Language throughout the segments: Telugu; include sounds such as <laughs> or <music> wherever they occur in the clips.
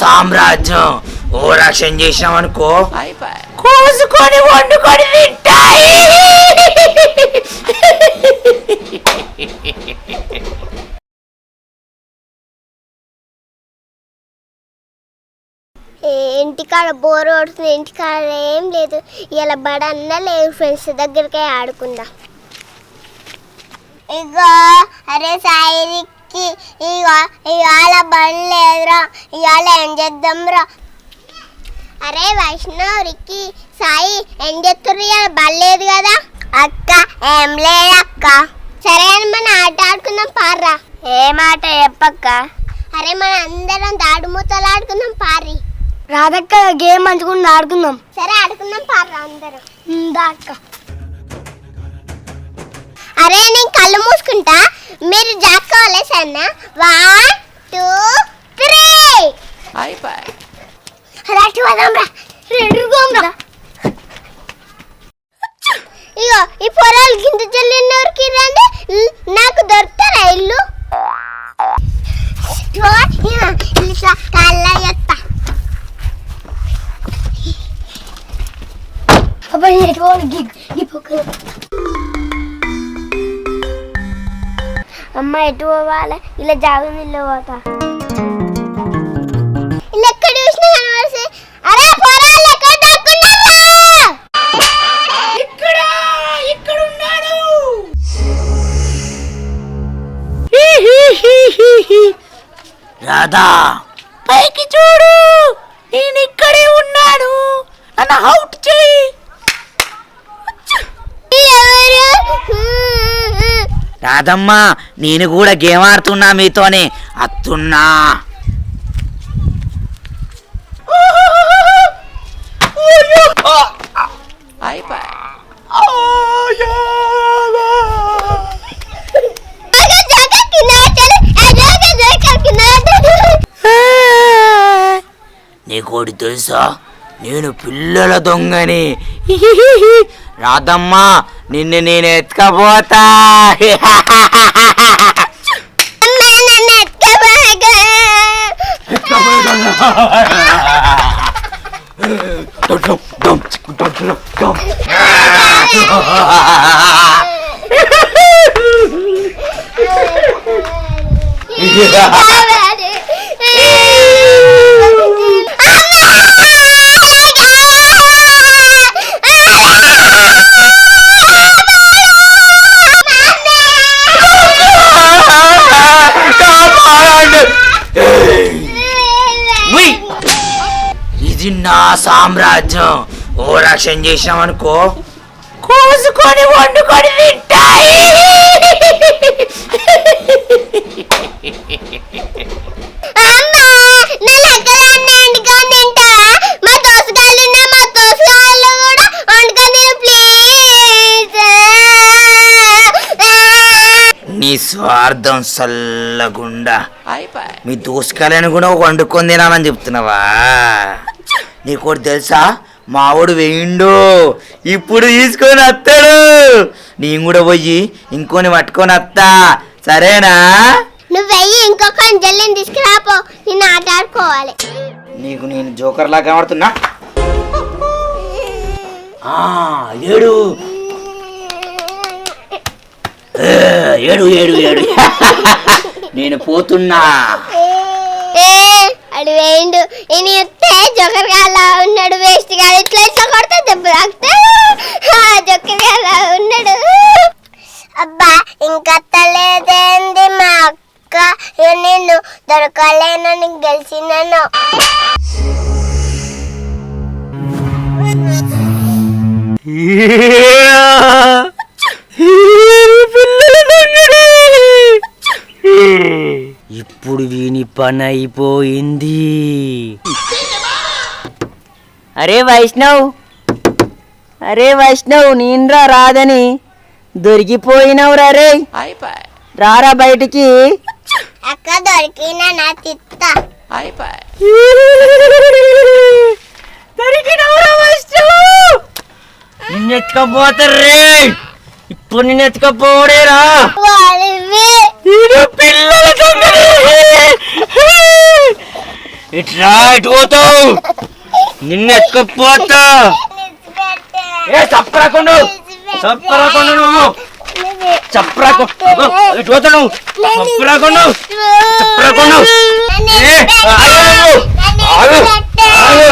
సామ్రాజ్యం. ఓ రక్షణ చేసినామనుకో కోసుకొని వండుకొని తింటాయి. ఇంటికాడ బోర్ కొడుతుంది ఇంటికాడ ఏం లేదు. ఇలా బడన్నా లేదు ఫ్రెండ్స్ దగ్గరికే ఆడుకుందాం. ఇగో అరే సాయికి ఇగో ఇవాళ బండి లేదురా ఇవాళ ఏం చేద్దాంరా? అరే వైష్ణవ్ రిక్కి సాయి ఏం చేస్తుర్రు ఇవాళ? బండి లేదు కదా? అక్క ఏం లేదు అక్క సరే అని మన ఆట ఆడుకుందాం పార్రా. ఏం ఆట చెప్పక్క? అరే మన అందరం దాడు మూతలు ఆడుకుందాం పారి రాధక్క గేమ్ మంచుకుంటూ ఆడుకుందాం. సరే ఆడుకుందాం పార్రా అందరం. దాక్క అరే నేను కళ్ళు మూసుకుంటా. మీరు జాక్కోవాలి సన్న వన్ టూ త్రీ అటు వదాం రా. రెడుకోం రా. ఇగో ఈ గింత రండి. నాకు దొరుకుతారా ఇల్లు? ఇట్లా కళ్ళ చెత్త అబ్బాయి ఈ అమ్మ ఎటు పోవాలి? ఇలా జాగం ఇల్లు పోతా. ఇలా ఎక్కడ చూసినా కనబడితే అరే పొరాలు ఎక్కడ దాక్కున్నారా? ఇక్కడ ఇక్కడ ఉన్నాడు రాధా పైకి చూడు నేను ఇక్కడే ఉన్నాను నన్ను అవుట్ చేయి రాదమ్మా నేను కూడా గేమ్ ఆడుతున్నా మీతోనే. అత్తున్నా. నీకోటి తెలుసా? నేను పిల్లల దొంగని. రాదమ్మా నిన్ను నేను ఎత్తుకపోతా ఉయ్! <laughs> సామ్రాజ్యం. ఓ రక్షణ చేసినామనుకో కోసుకొని వండుకొని తింటాయి. నీ స్వార్థం సల్లగుండా మీ దోసకాయలను కూడా వండుకొని తినాలని చెప్తున్నావా? నీకోటి తెలుసా? మావాడు వేయిండు. ఇప్పుడు తీసుకొని వస్తాడు. నేను కూడా పోయి ఇంకోని పట్టుకొని వస్తా. సరేనా? నువ్వు వెయ్యి ఇంకొక తీసుకురాపో. నేను ఆట ఆడుకోవాలి నీకు నేను జోకర్ లాగా కనబడుతున్నా? ఆ, ఏడు. ఏడు ఏడు ఏడు. <laughs> నేను పోతున్నా. ఏ అడు వేయండు ఈయన చెప్తే జొక్కర్ గాలా ఉన్నాడు వేస్ట్గా ఇట్లా ఇట్లా కొడితే దెబ్బ తాకితే జొక్కర్ గాలా ఉన్నాడు. అబ్బా ఇంకా తలేదేంది మా అక్క? నేను దొరకలేనని గెలిచినాను ఇప్పుడు <laughs> వీని పని అయిపోయింది అరే వైష్ణవ్ అరే వైష్ణవ్ నేనురా రాదని దొరికిపోయినవురా రే. రారా బయటికి. అక్క దొరికిన నా తిత్త. దొరికినవురా వైష్ణవ్. నిన్నెత్తుకపోతారు రే? ఇప్పుడు పిల్లల దొంగడు. ఇట్లా ఇటు పోతావు. నిన్ను ఎత్తుకపోతా. ఏ చప్పరాకుండా చప్పరాకుండా నువ్వు చప్పరాకు ఇటు పోతా నువ్వు. చప్పరాకుండా చప్పరాకుండా ఏ ఆగు. ఆగు. ఆగు.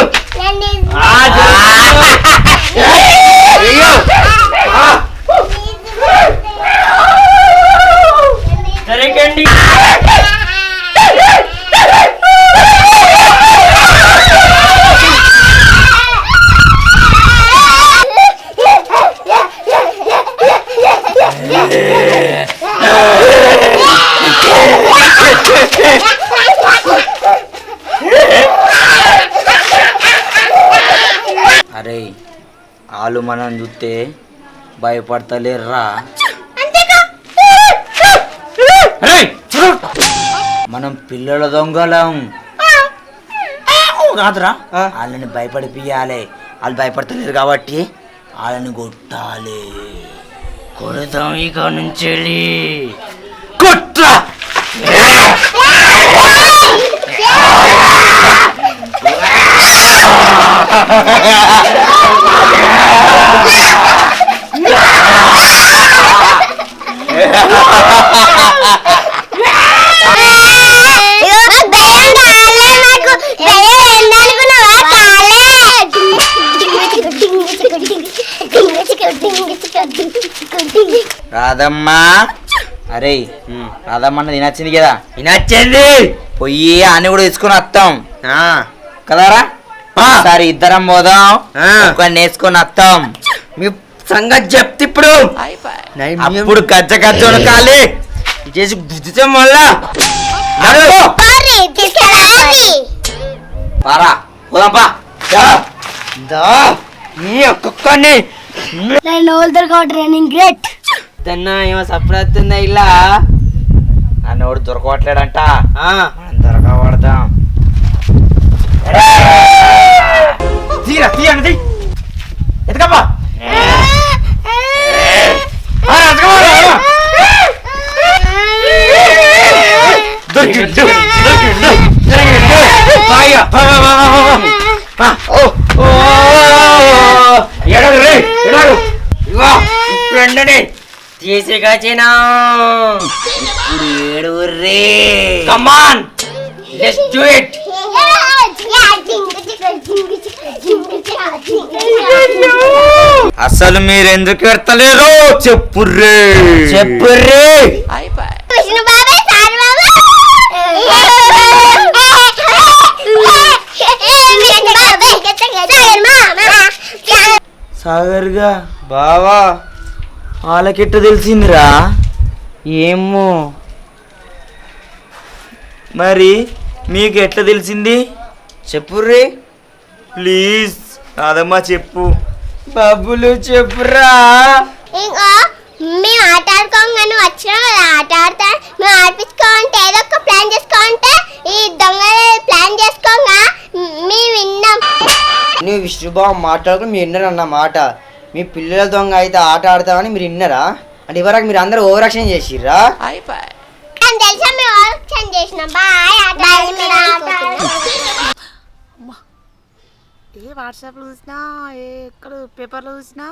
వాళ్ళు మనం చూస్తే భయపడతలేర్రా. మనం పిల్లల దొంగలం. కాదురా. వాళ్ళని భయపడిపియాలి. వాళ్ళు భయపడతలేరు కాబట్టి వాళ్ళని కొట్టాలి. కొడదాం ఇక నుంచి వెళ్ళి. కొట్రా. రాధమ్మ. అరే రాధమ్మ అన్నది వినొచ్చింది కదా? వినొచ్చింది పొయ్యి అని కూడా తీసుకుని వస్తాం. కదరా? సరే ఇద్దరం పోదాం. ఒక నేర్చుకొని వస్తాం. మీ సంగతి చెప్తే ఇప్పుడు. అప్పుడు గజ్జ గజ్జ ఉడకాలి చేసి గుద్దితే మళ్ళా. నడు. పారా పోదాం పా. దా. దా. నీ ఒక్కొక్కని నేను ఓల్దర్ ట్రైనింగ్ గ్రేట్. దన్నా ఏమో సపరేతుందా ఇలా? నన్ను ఎవడు దొరకవట్లేడంట మనం దొరకబడదాం తీరా తీయండి ఎతకప్పా ఓ ఓ తీసుకొచ్చినా ఇప్పుడు ఏడు రే come on let's do it అసలు మీరు ఎందుకు ఎడతలేరు? చెప్పుర్రే. చెప్పుర్రే. సాగర్గా. బావా. వాళ్ళకెట్ట తెలిసిందిరా. ఏమో మరి మీకు ఎట్లా తెలిసింది? చెప్పుర్రి? ప్లీజ్ రాదమ్మా చెప్పు. బాబులు చెప్పురా ఇంకా మేము ఆట ఆడుకోగానే వచ్చినాం కదా ఆట ఆడతా మేము ఆడిపించుకోమంటే ఏదో ఒక ప్లాన్ చేసుకోమంటే ఈ దొంగలు ప్లాన్ చేసుకోగా మేము విన్నాం. నువ్వు విష్ణుబాబు మాట్లాడుకుని మీరు విన్నారు అన్న మాట? మీ పిల్లల దొంగ అయితే ఆట ఆడతామని మీరు విన్నారా? అంటే ఇవరకు మీరు అందరూ ఓవరాక్షన్ చేసిర్రా? తెలుసా మేము చేసినాం. బాయ్ ఆట ఏ వాట్సాప్లో చూసినా ఏ ఎక్కడ పేపర్లో చూసినా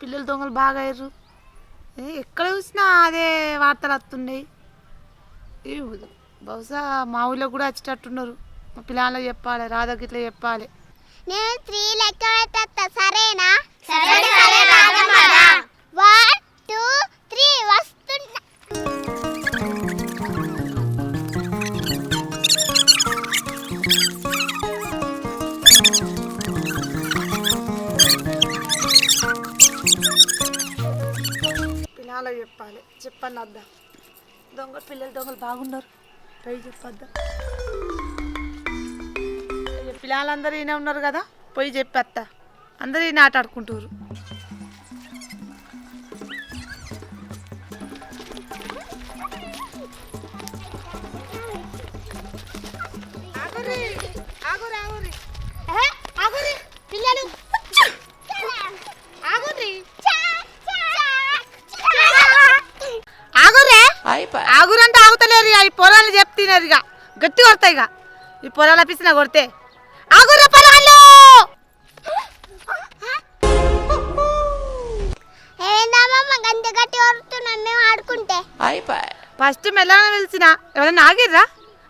పిల్లలు దొంగలు బాగా అయ్యారు. ఏ ఎక్కడ చూసినా అదే వార్తలు వస్తున్నాయి ఏ బహుశా మా ఊళ్ళో కూడా వచ్చేటట్టున్నారు. మా పిల్లలకు చెప్పాలి రాధకి ఇట్లా చెప్పాలి. నేను త్రీ లెక్క సరేనా? సరే సరే రాగమారా వన్ టూ పిల్లలకు చెప్పాలి. చెప్పండి వద్దా దొంగ పిల్లలు దొంగలు బాగున్నారు. పై చెప్పొద్దా? పిల్లలందరూ ఈయన ఉన్నారు కదా పోయి చెప్పేస్తా అందరూ ఈయన ఆట ఆడుకుంటారు కొడతాయి ఇక. ఈ పొలాల పిసిన కొడితే. ఆగుర్ర పొలాలు ఆడుకుంటే. ఫస్ట్ మెల్లగా పిలిచిన ఎవరైనా ఆగిర్రా?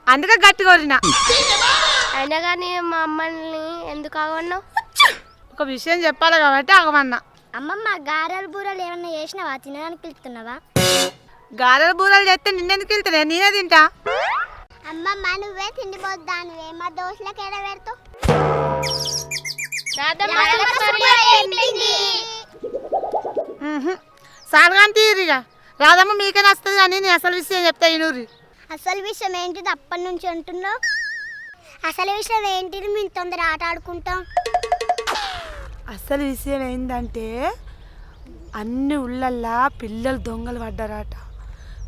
అందుకే గట్టి కొరినా. అయినా కానీ మా అమ్మల్ని ఎందుకు ఆగన్నావు ఒక విషయం చెప్పాలి కాబట్టి ఆగమన్నా. అమ్మమ్మ గారెలు బూరలు ఏమన్నా చేసినావా? తినడానికి పిలుస్తున్నావా గారెల బూరలు చేస్తే నిన్నెందుకు వెళ్తానే నేనే తింటా. అమ్మమ్మ నువ్వే తిండిపోద్దానువే మా దోశలకు ఎడ పెడతావు? సాలుగాని తీరిగా. రాదమ్మ మీకే నస్తుంది కానీ నేను అసలు విషయం చెప్తా ఇనూరి అసలు విషయం ఏంటిది? అప్పటి నుంచి అంటున్నావు? అసలు విషయం ఏంటిది? మేము తొందర ఆట ఆడుకుంటాం. అసలు విషయం ఏంటంటే అన్ని ఊళ్ళల్లా పిల్లలు దొంగలు పడ్డారట.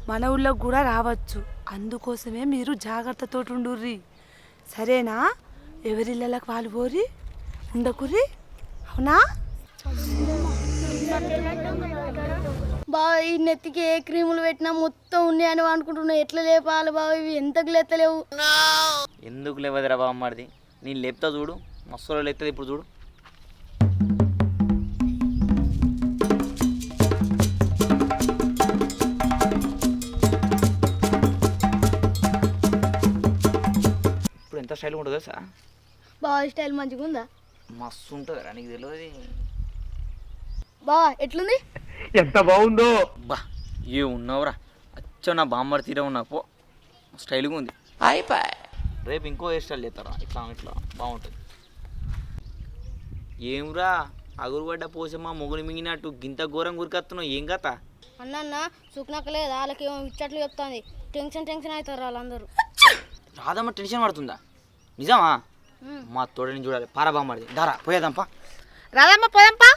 మన ఊళ్ళోకి కూడా రావచ్చు. అందుకోసమే మీరు జాగ్రత్తతో ఉండుర్రి సరేనా? ఎవరిళ్ళకి వాళ్ళు పోరి? ఉండకుర్రి? అవునా? బావ ఈ నెత్తికి ఏ క్రీములు పెట్టినా మొత్తం ఉన్నాయని అనుకుంటున్నా ఎట్లా లేపాలి బావ ఇవి ఎంతకు లేతలేవు ఎందుకు లేవదురా బామ్మడిది నేను లేపుతా చూడు. మస్తులో లేపుతుంది ఇప్పుడు చూడు. ఎంత స్టైల్ ఉంటుందో సార్ బావ ఈ స్టైల్ మంచిగా ఉందా మస్తు ఉంటుందిరా నీకు తెలియదు బావా ఎట్లుంది బా ఏ ఉన్నావురా? అచ్చ నా బామ్మడి తీరే ఉన్నా పో. స్టైల్గా ఉంది. అయిపోయి రేపు ఇంకో హెయిర్ స్టైల్ చేస్తారా? ఇట్లా ఇట్లా బాగుంటుంది. ఏమురా అగురుపడ్డ పోసమ్మా మొగుడు మింగినట్టు గింత ఘోరం గురికత్తున్నావు ఏం కథ? అన్న సుఖనక్కలేదు వాళ్ళకి ఏమో ఇచ్చట్లు చెప్తాంది. టెన్షన్ టెన్షన్ అవుతారు వాళ్ళందరూ. రాదమ్మ టెన్షన్ పడుతుందా? నిజమా? మా తోడని చూడాలి. పారా బామ్మడిది. దారా పోయేదంపా రాదమ్మ పోదంపా.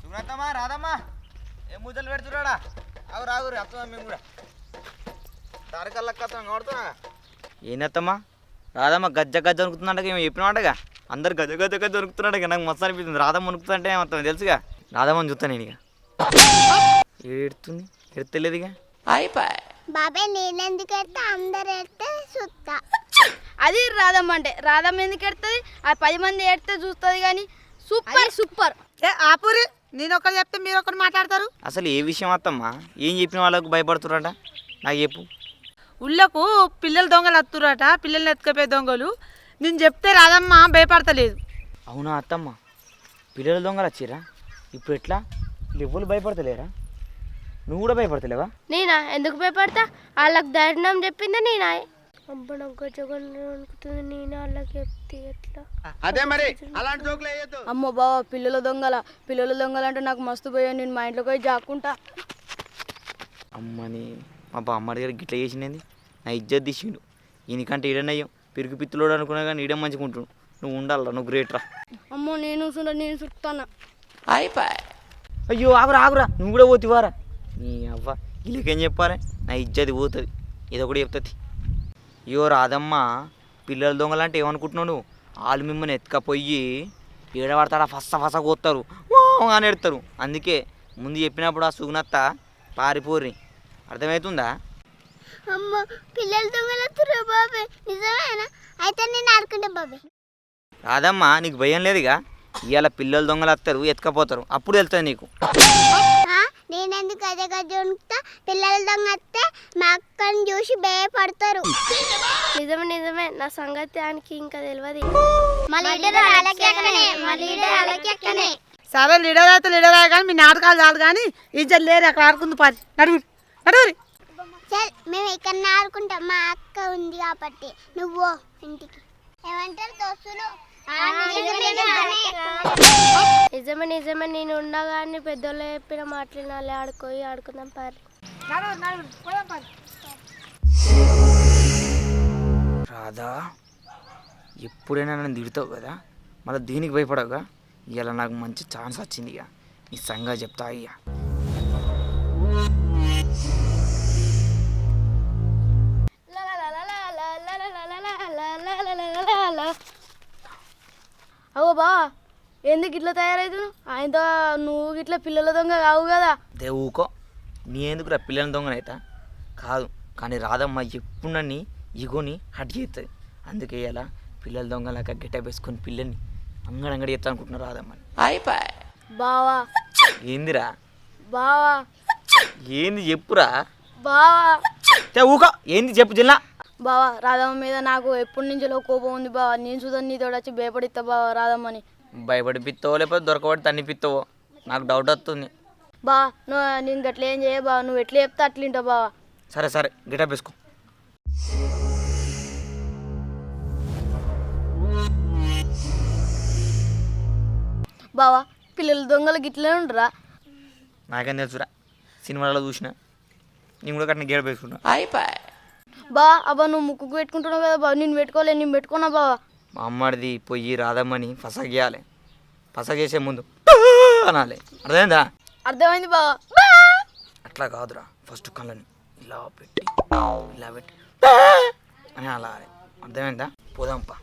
సుబ్రతమ్మా రాదమ్మా. ఏం ముద్దలు పెడుతున్నాడా? ఆగు రాగురు అత్తమా మేము కూడా. దారికల్లక్కత్తం కొడుతున్నా ఏందత్తమ్మా? రాధమ్మ గజ్జ గజ్జ వణుకుతుందంట ఏమో చెప్పినాడగా అందరు గజ్జ గజ్జ గజ్జ వణుకుతున్నాడు నాకు మస్తు అనిపిస్తుంది. రాధమ్మ వణుకుతుందంటే మొత్తం తెలుసుగా? రాధమ్మని చూస్తాను నేను ఇక. ఏడుతుంది? ఎడతలేదు ఇక అయిపోయి బాబాయ్ నేనెందుకు ఎత్తా అందరు అది రాధమ్మ అంటే. రాధమ్మ ఎందుకు ఎడుతుంది ఆ పది మంది ఎడితే చూస్తుంది కానీ సూపర్ సూపర్. ఏ ఆపురి. నేను ఒకటి చెప్తే మీరు ఒకటి మాట్లాడతారు. అసలు ఏ విషయం అత్తమ్మా? ఏం చెప్పిన వాళ్ళకు భయపడుతున్నారట నాకు చెప్పు. ఊళ్ళకు పిల్లలు దొంగలు వస్తురట పిల్లల్ని ఎత్తుకపోయే దొంగలు. నేను చెప్తే రాదమ్మ భయపడతలేదు. అవునా అత్తమ్మ? పిల్లల దొంగలు వచ్చిరా ఇప్పుడు ఎట్లా? ఎవరు భయపడతలేరా? నువ్వు కూడా భయపడతలేవా? నేనా? ఎందుకు భయపడతా? వాళ్ళకి ధైర్యం చెప్పిందా నేనా? అబ్బా నాకు గజగొండ అనుకుతుంది నేను వాళ్ళకి చెప్తే ఎట్లా? అమ్మో బావ పిల్లల దొంగల పిల్లల దొంగలు అంటే నాకు మస్తు పోయాను నేను మా ఇంట్లోకి పోయి జాక్కుంటా. అమ్మని మా బామ్మ దగ్గర గిట్ల చేసింది నా ఇజ్జత్ తీసిండు. ఈయనకంటే ఈడనయ్యం పిరుగు పిత్తులోడు అనుకున్నా కానీ ఈడే మంచిగా ఉంటుండు. నువ్వు ఉండాలరా నువ్వు గ్రేట్ రా. అమ్మో నేను చూడ నేను చుట్టానా? అయిపోయి అయ్యో ఆగురా ఆగురా. నువ్వు కూడా పోతివారా నీ అవ్వ వీళ్ళకేం చెప్పాలి? నా ఇజ్జతి పోతుంది. ఏదో ఒకటి చెప్తుంది. అయ్యో రాదమ్మ పిల్లల దొంగలంటే ఏమనుకుంటున్నావు నువ్వు? వాళ్ళు మిమ్మల్ని ఎత్తుకపోయి ఏడబడతాడా? ఫస్స ఫస కోస్తారు అని ఎడతారు అందుకే ముందు చెప్పినప్పుడు ఆ సుగునత్త పారిపోర్రి. అర్థమవుతుందా? అమ్మ పిల్లలు బాబాయ్ నిజమేనా? అయితే నేను ఆడుకుంటా బాబాయ్ రాదమ్మా నీకు భయం లేదుగా? ఇవాళ పిల్లలు దొంగలు వస్తారు ఎత్తుకపోతారు. అప్పుడు వెళ్తుంది నీకు. నేనెందుకు గజ గజ ఉనుకుతా పిల్లల దొంగ వస్తే మా అక్కని చూసి భయపడతారు. నిజమే నిజమే. నా సంగతి ఆయనకి ఇంకా తెలియదు మా లీడర్ అలాగే అక్కనే మా లీడర్ అలాగే అక్కనే సరే లీడర్ అయితే లీడర్ అయ్యా కానీ మీ నాటకాలు చాలు కానీ ఇజ్జత్ లేరు అక్కడ ఆడుకుంది పారి నడుగురి నడుగురి చల్ మేము ఇక్కడ ఆడుకుంటాం. మా అక్క ఉంది కాబట్టి. నువ్వు ఇంటికి. ఏమంటారు దోస్తులు? నిజమే నిజమే నేను ఉండగానే పెద్దోళ్ళు చెప్పిన మాటలు నాలే ఆడుకోయి ఆడుకుందాం పారి రాధా ఎప్పుడైనా నన్ను తిడతావు కదా మళ్ళీ దీనికి భయపడవుగా ఇలా నాకు మంచి ఛాన్స్ వచ్చింది ఇక నీ సంగా చెప్తా ఇక అవో బా ఎందుకు ఇట్లా తయారవుతున్నావు? ఆయనతో నువ్వు ఇట్లా పిల్లల దొంగ కావు కదా. దే ఊకో. నీ ఎందుకు రా పిల్లల దొంగనైతా? కాదు. కానీ రాధమ్మ ఎప్పుడు నన్ను ఇగోని హట్ చేస్తుంది అందుకే ఇలా పిల్లల దొంగలాక గెటప్ వేసుకొని పిల్లల్ని అంగడంగడి ఎత్తా అనుకుంటున్నారు రాదమ్మని బావా. ఏందిరా? బావా. ఏంది చెప్పురా? బావా. తే ఊక. ఏంది చెప్పు జిల్లా? బావా రాధమ్మ మీద నాకు ఎప్పటి నుంచో కోపం ఉంది బావా. నేను చూద్దాం నీతో వచ్చి భయపడిస్తా బావా రాధమ్మని. భయపడిపిస్తావో లేకపోతే దొరకబడి తన్నిపిస్తావో నాకు డౌట్ వస్తుంది. బా నువ్వు నేను గట్ల ఏం చేయ బావ నువ్వు ఎట్లా చెప్తే అట్లా వింటావు బావా. సరే సరే గెటప్ వేసుకో. బావా పిల్లలు దొంగలు గిట్లనే ఉండరా. నాకేం తెలుసురా సినిమాలలో చూసిన. నేను కూడా కట్టిన గెటప్ వేసుకున్నా బా అబ్బా నువ్వు ముక్కు పెట్టుకుంటున్నావు కదా బావ నేను పెట్టుకోలే నేను పెట్టుకున్నా బావా. మా అమ్మడిది పొయ్యి రాదమ్మని ఫసగేయాలి. ఫసగేసే ముందు అనాలి. అర్థమైందా? అర్థమైంది బావా. అట్లా కాదురా. ఫస్ట్ కళ్ళని ఇలా పెట్టి ఇలా పెట్టి అని అలా. అర్థమైందా? పోదాంపా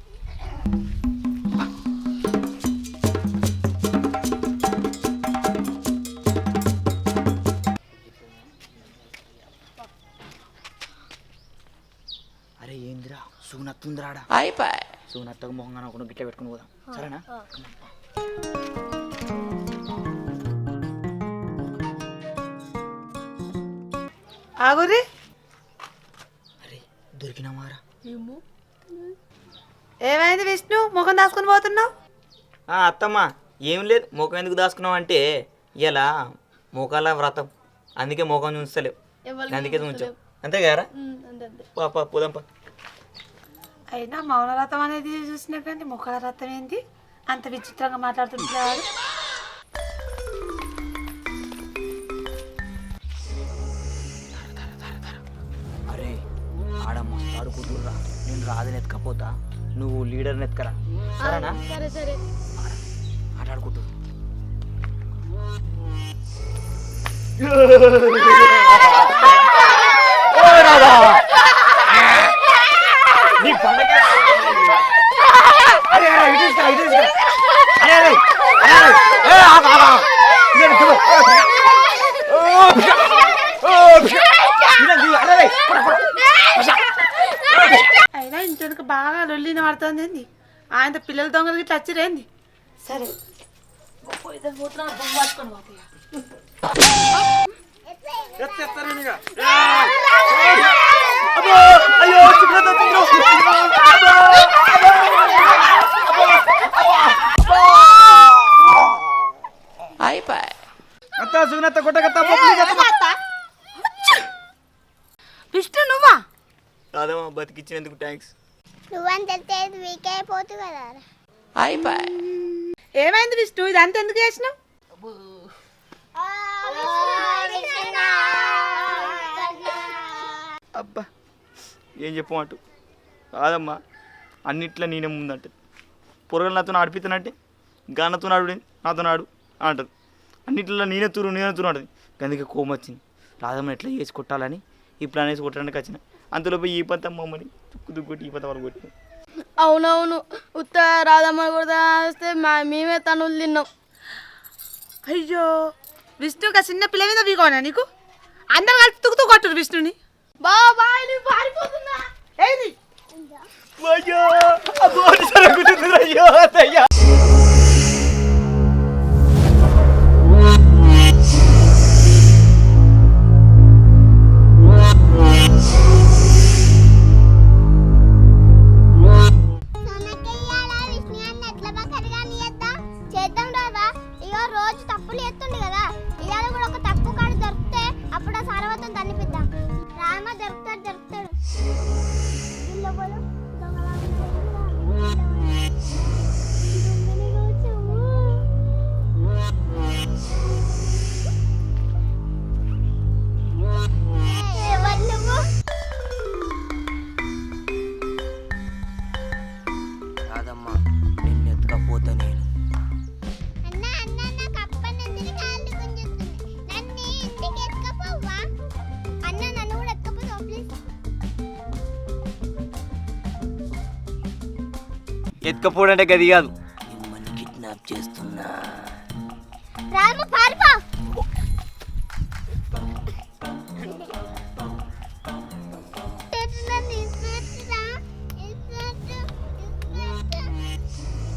అరే ఏందిరా? సూనత్తుందిరాడా అయిపోయి. సూనత్తకు మొహంగా ఒక గిట్ల పెట్టుకుని పోదాం. సరేనా? ఆగురి. అరే దొరికినామారా ఏమైంది విష్ణు? ముఖం దాచుకొని పోతున్నావు? ఆ, అత్తమ్మ ఏం లేదు. ముఖం ఎందుకు దాచుకున్నావు అంటే ఇలా మోకాల వ్రతం. అందుకే ముఖం చూస్తలేవు. అందుకే ఉంచావు అంతే కదా పాప పోదాంపా అయినా మౌన రథం అనేది చూసినా కానీ ముఖాల రథం ఏంది అంత విచిత్రంగా మాట్లాడుతుంటారు అరే ఆడమ్మ ఆడుకుంటుర్రా నేను రాదని ఎత్తుకపోతా. నువ్వు లీడర్ని ఎత్తుకరా సరేనా? సరే సరే. <laughs> ఆట ఆడుకుంటు అయినా ఇంటెనక బాగా లొల్లిన పడుతుంది ఏంది? ఆయన పిల్లల దొంగలు ఇట్లా వచ్చిరేంది సరే. పోయిద్దాం పోతాయి అత్త సునత్త కొట్టకత్త విష్ణు నువ్వా? రాదమ్మా బతికిచ్చినందుకు థ్యాంక్స్ నువ్వని తెలితే వీక్ అయిపోతు కదా ఏమైంది విష్ణు? ఇదంతా ఎందుకు చేసినావు? అబ్బా ఏం చెప్పమంటు? కాదమ్మా అన్నిట్లో నేనే ముందంటే పొరగలు నాతో ఆడిపిస్తానంటే గానతో నాడు నాతో నాడు అంటారు అన్నిట్లో నేనే తూరు నేనే తూరు అంటది. అందుకే కోపం వచ్చింది. రాదమ్మ ఎట్లా చేసి కొట్టాలని? ఈ ప్లాన్ వేసి కొట్టడానికి వచ్చిన. అంతలోపు ఈ పంత మమ్మని తుక్కు దుక్కొట్టి ఈ పంత వాళ్ళు కొట్టి అవునవును. ఉత్త రాధమ్మ కూడా వస్తే మా మేమే తనులు తిన్నాం. అయ్యో! విష్ణు ఒక చిన్న పిల్ల మీద బీగోనా నీకు? అందరు కలిసి తుకుతూ కొట్టురు విష్ణుని. బావా బాయ్ నేను పారిపోతున్నా ఏది అయ్యో అబ్బో, జరుగుతుంది అయ్యో అయ్యా సొనకెయ్యాలా ఎత్తుకపోవడం అంటే గది కాదు. మిమ్మల్ని కిడ్నాప్ చేస్తున్నా. రామ పారిపో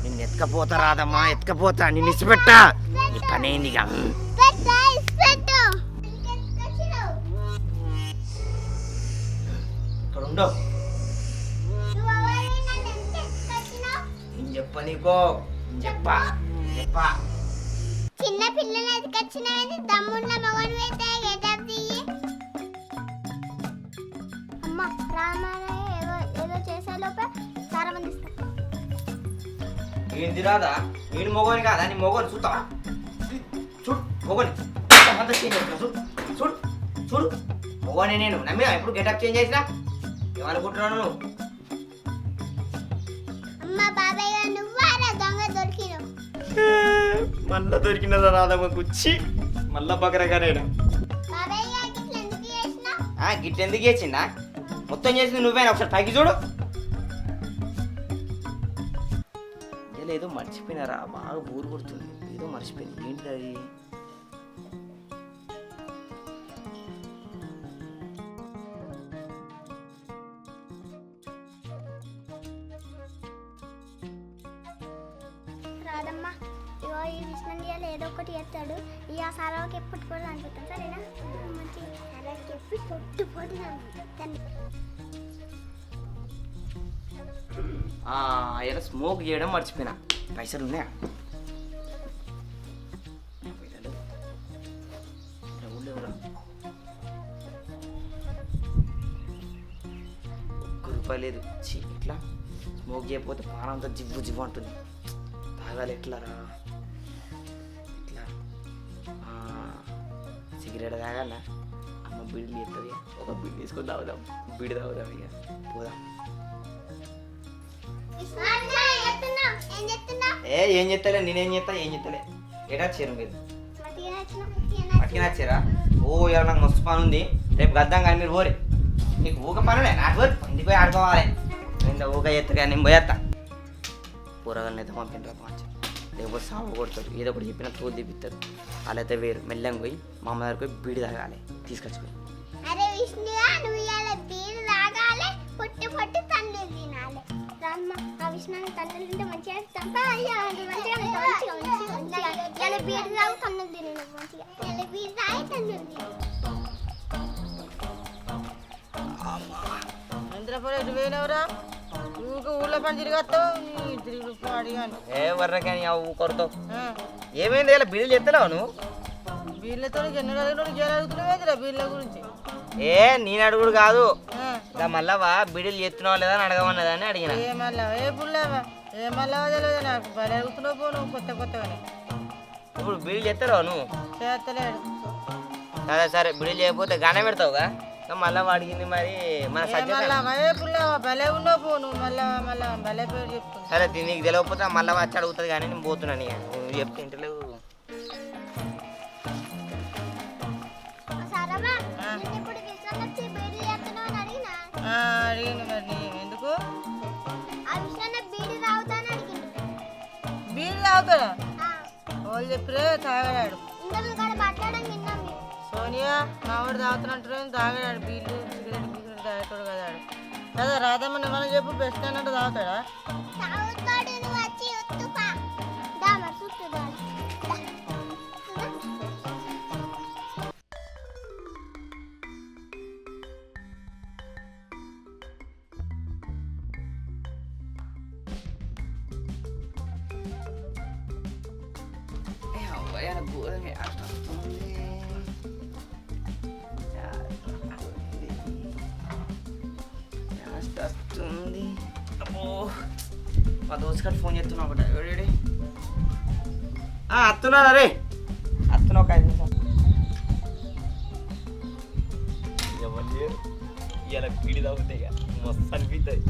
నన్ను. ఎత్తుకపోతా రాదమ్మా ఎత్తుకపోతా నిన్ను ఇచ్చిపెట్టా నీ పని అయింది ఇక. పెట్టు పెట్టు ఎత్తుకొచ్చినావు. ఇక్కడ ఉండవు నీకో చెప్పా చెప్పా. చిన్న పిల్లలు ఎదుకొచ్చినవి తమ్ముళ్ళ మగను అయితే గెటప్ అమ్మ రామారాయ ఏదో ఏదో చేసే లోపే చాలా మంది ఏంది రాదా నేను మొగని కాదా? నీ మొగని చూస్తావా? చూడు మొగని. అంత చేంజ్ చేసిన చూడు చూడు చూడు. మొగని నేను నమ్మినా? ఎప్పుడు గెటప్ చేంజ్ చేసినా? ఏమనుకుంటున్నాను నువ్వు? అమ్మ బాబాయ్ దొరికినావు <laughs> మళ్ళా దొరికినదా రాదమ్మ కుచ్చి? మళ్ళా బకరగా నేను. బాబాయ్ గారికి ఇట్లా ఎందుకు చేసిందా మొత్తం చేసింది నువ్వేనా? ఒకసారి పైకి చూడు. ఏదో మర్చిపోయినారా? బాగా బోరు కొడుతుంది. ఏదో మర్చిపోయింది ఏంటి అది? సరవకి ఎప్పుడు కూడా అనుకుంటాం సరేనా? మంచి సరవకి ఎప్పుడు పొట్టు పొట్టు ఇలా స్మోక్ చేయడం మర్చిపోయినా. పైసలు ఉన్నాయా? పైసలు? లేదు. ఇట్లా స్మోక్ చేయకపోతే పానంతా జివ్వు జివ్వు అంటుంది. తాగాలి ఎట్లారా ఇట్లా సిగరెట్ తాగాల అమ్మ బీడీలు చెప్తుంది ఒక బీడి తీసుకొని తాగుదాం బీడి తాగుదాం ఇక పోదాం ఏ ఏం చెప్తలే నేనేం చెప్తా ఏం చెప్తలే ఏడా చీర మీరు మట్టిగా నచ్చినావు పట్టుకుని వచ్చారా ఓ ఎవరు నాకు మస్తు పని ఉంది రేపు గద్దాం కానీ మీరు పోరే నీకు ఊక పనులే నాకు పోరు ఇంటికి పోయి ఆడుకోవాలి నేను ఊక చేస్తా కానీ నేను పోయేస్తా కూరగాయలు అయితే పంపినరా పాంచ లేకపోతే సాగు కొడతారు ఏదో ఒకటి చెప్పిన తోలు తీపిస్తారు వాళ్ళైతే వేరు. మెల్లంగా పోయి మా అమ్మ దగ్గరికి పోయి బీడి తాగాలి. తీసుకొచ్చుకోయి అరే విష్ణుగా నువ్వు ఇవాళ బీరు తాగాలి పొట్టి పొట్టి తన్నులు తినాలి. రామ్మ ఆ విష్ణుని తన్నులు తింటే మంచిగా చంపా అయ్యా అది మంచిగా ఉంటుంది, మంచిగా మంచిగా మంచిగా ఇవాళ బీరు తాగు తన్నులు తిని నువ్వు మంచిగా. ఇవాళ బీరు తాగి తన్నులు తిని. ఇంద్రపడి ఎటు ఊళ్ళో పని తిరిగొస్తావు అడిగాను. ఏ వర్ర కానీ కొడతావు. ఏమైంది ఇలా బీడీలు చెప్తలేవు నువ్వు? వీళ్ళతో ఎన్ని అడిగిన జైలు అడుగుతున్నావేంద్రా వీళ్ళ గురించి? ఏ నేను అడుగుడు కాదు. ఇంకా మళ్ళా బీడీలు చెప్తున్నావు లేదా అని అడగమన్నదని అడిగిన. ఏ మళ్ళా ఏ పుల్లావా ఏ మళ్ళా తెలియదు నాకు. భలే అడుగుతున్నావు పో నువ్వు కొత్త కొత్తగానే. ఇప్పుడు బీడీలు చెప్తారా నువ్వు? చేస్తలేడు. సరే సరే బిడి చేయకపోతే గానే పెడతావుగా? మళ్ళీ అడిగింది మరి మన భలే ఉన్నావు పో నువ్వు మళ్ళా మళ్ళా భలే పేరు చెప్తున్నావు. సరే దీనికి నీకు తెలియకపోతే మళ్ళీ వచ్చి అడుగుతుంది కానీ నేను పోతున్నాను ఇక. నువ్వు చెప్తే ఇంటలేవు అడిగింది మరి ఎందుకు? తాగుతాడా వాళ్ళు చెప్పిరే తాగడాడు సోనియా? మా తాగుతున్నట్టు తాగాడు బీళ్ళు సిగరెట్ బిగరెట్ తాగేటోడు కదా ఆడు. కదా రాధమ్మని మనం చెప్పు బెస్ట్ అన్నట్టు తాగుతాడా అత్తున్నారా రే? అత్తున్నా ఒక ఐదు నిమిషాలు. ఇలా పీడి తాగుతాయి ఇక మస్తు అనిపిస్తుంది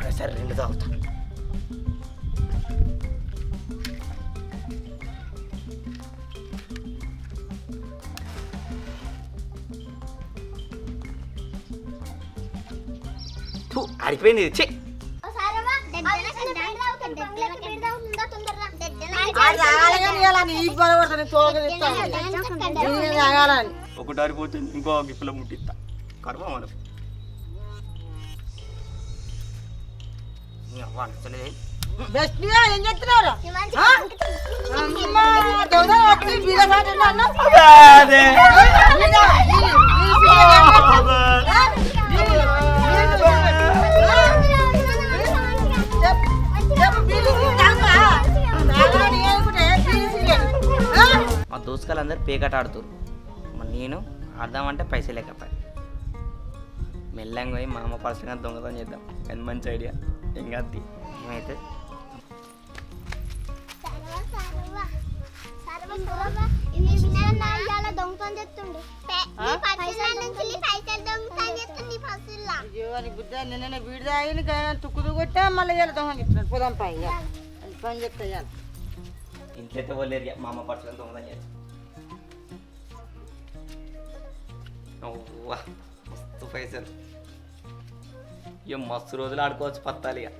ఒకసారి రెండు తాగుతా. థు, ఆరిపోయింది ఇది ఒకటారి పోతుంది ఇంకో గిప్పుల ముట్టిస్తా. కర్మ మనం. అదే. మా దోస్తులందరూ పేకట ఆడుతురు మరి నేను ఆడదామంటే పైసలు లేకపోయి మెల్లంగా పోయి మా అమ్మ పర్సనల్గా దొంగతనం చేద్దాం. అది మంచి ఐడియా. ఏం కాదు. ఏమైతే? పైసల పైసలు నిన్న వీడి తాగిన తుక్కుదు కొట్టా మళ్ళీ వెళ్తాం చెప్తున్నాడు పోదాం పై. అది పని చెప్తా ఇవాళ. ఇంట్లో వాళ్ళేరియా మా అమ్మ పర్సనల్ దొంగతనం చేస్తాం అవ్వా మస్తు పైసలు. ఇక మస్తు రోజులు ఆడుకోవచ్చు పత్తాలి ఇక.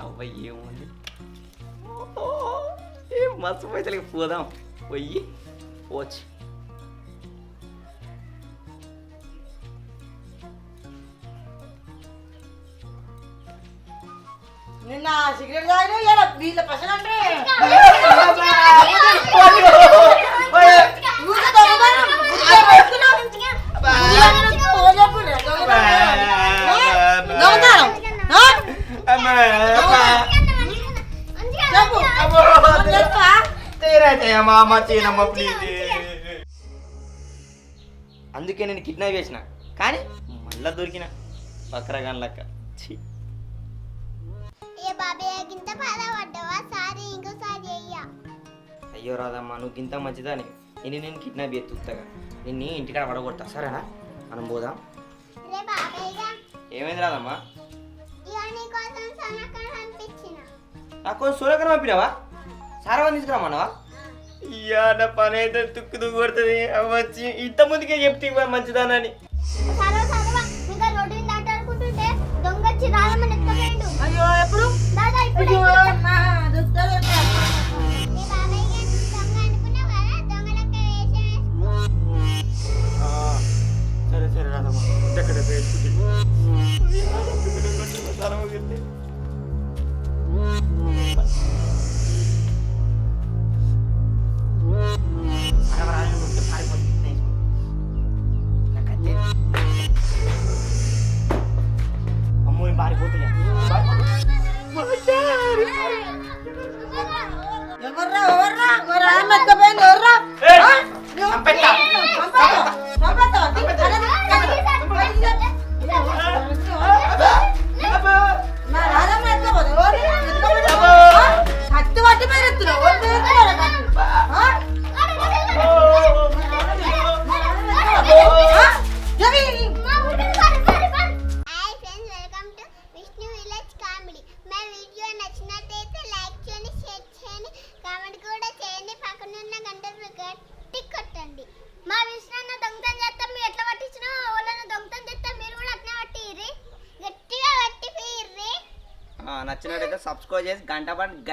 అవ్వ ఏముంది? మస్తు పైసలకి పోదాం. పోయి పోవచ్చు నిన్న సిగరెట్ తాగిన ఇవాళ వీళ్ళ పసలు అంటే దొంగతనం, ఊరికే పెట్టుకున్నావు. పోలేపురా, అందుకే నేను కిడ్నాప్ చేసిన. కానీ మళ్ళా దొరికిన. బక్రగాన్ లెక్క. గింత అయ్యో. రాదమ్మా నువ్వు ఇంత మంచిదని. నేను నేను కిడ్నాప్ చేస్తుగా నిన్ను ఇంటికాడ పడగొడతా. సరేనా? మనం పోదాం. ఏమైంది రాదమ్మా నాకు సూర్యకరం పంపినావా? సారవని తీసుకురామన్నావా ఇయ్యా నా పని అయితే తుక్కు తుక్కు కొడుతుంది. వచ్చి ఇంత ముందుకే చెప్తే మంచిదానని. ఆటాడుకుంటుంటే దొంగ బాబయ్య దొంగ అనుకున్నావు కదా దొంగ లెక్క వేషం వేసుకో సరే సరే రాదమ్మా ఎక్కడ అమ్మో పారిపోతున్నా ఎవర్రా ఎవర్రా మరి ఆమె ఎత్తపోయింది ఎవర్రా పట్టి